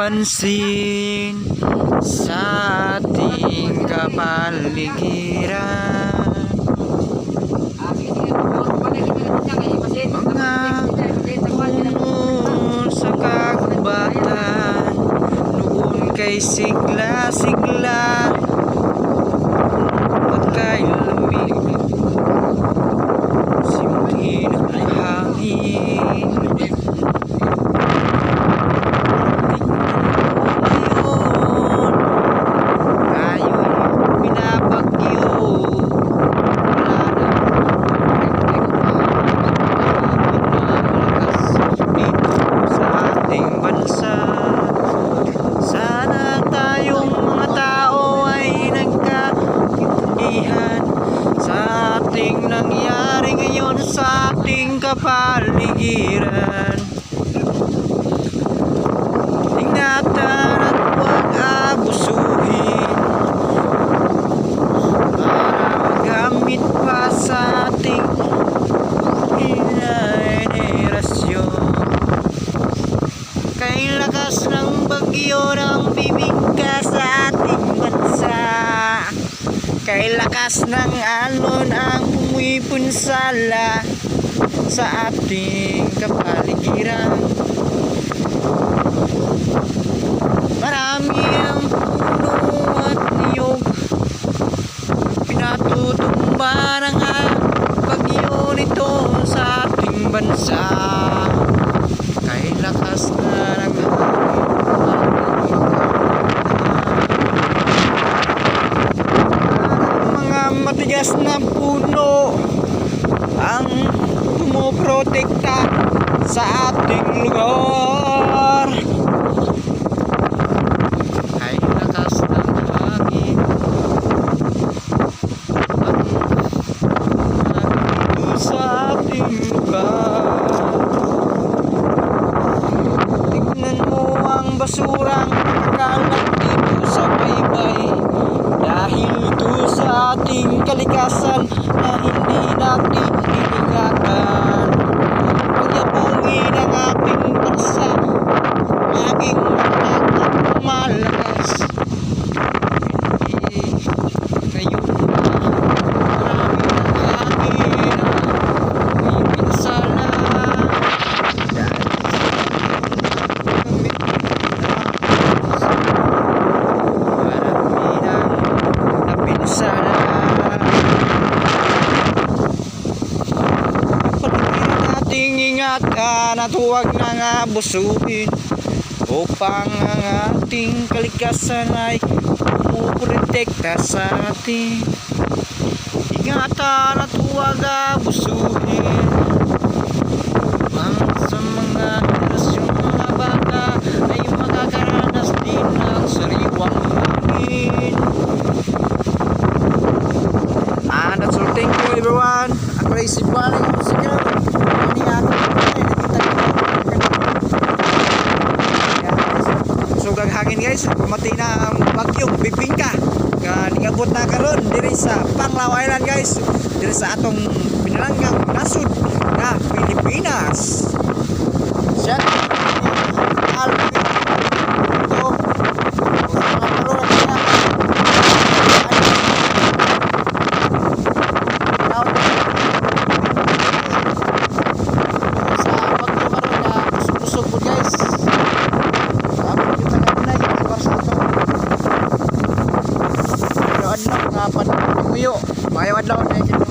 pansin sa ating kapaligiran. Mga puno sa kagubatan Noon kay sigla-sigla At kay lamig Simulin ang hangin Ngayon Ngayon binabagyo Wala na dito sa ating bansa Sana tayong mga tao ay nagkaintindihan Sa ating nangyari ngayon sa ating kapaligiran. Ingatan at huwag abusuhin. Para magamit pa sa ating henerasyon. Kay lakas ng bagyo ng bibigka sa ating bansa. Kay lakas ng alon ang pumipunsala sa ating kapaligiran Marami ang puno at niyog Pinatutumba ng bagyo nito sa ating bansa Kay lakas na ng hangin Mga matigas na puno Ang pumoprotekta sa ating lugar. Kay lakas ng hangin. Ang sa ating lugar. Tignan mo ang basurang kalat dito sa baybay. Dahil ito sa ating kalikasan na hindi natin iningatan ingatan at huwag nang abusuin Upang ang ating kalikasan ay puprotekta sa atin Ingatan at huwag abusuin Upang sa mga henerasyon mga bata ay makakaranas din ng sariwang hangin. Ah, that's all. Thank you everyone. Ako ay si Baling hangin guys, pamati na ang bagyong bibingka. Nga ningabot na karon diri sa Panglao Island guys. Diri sa atong pinalanggang nasud nga Pilipinas. Siya. I'd love to.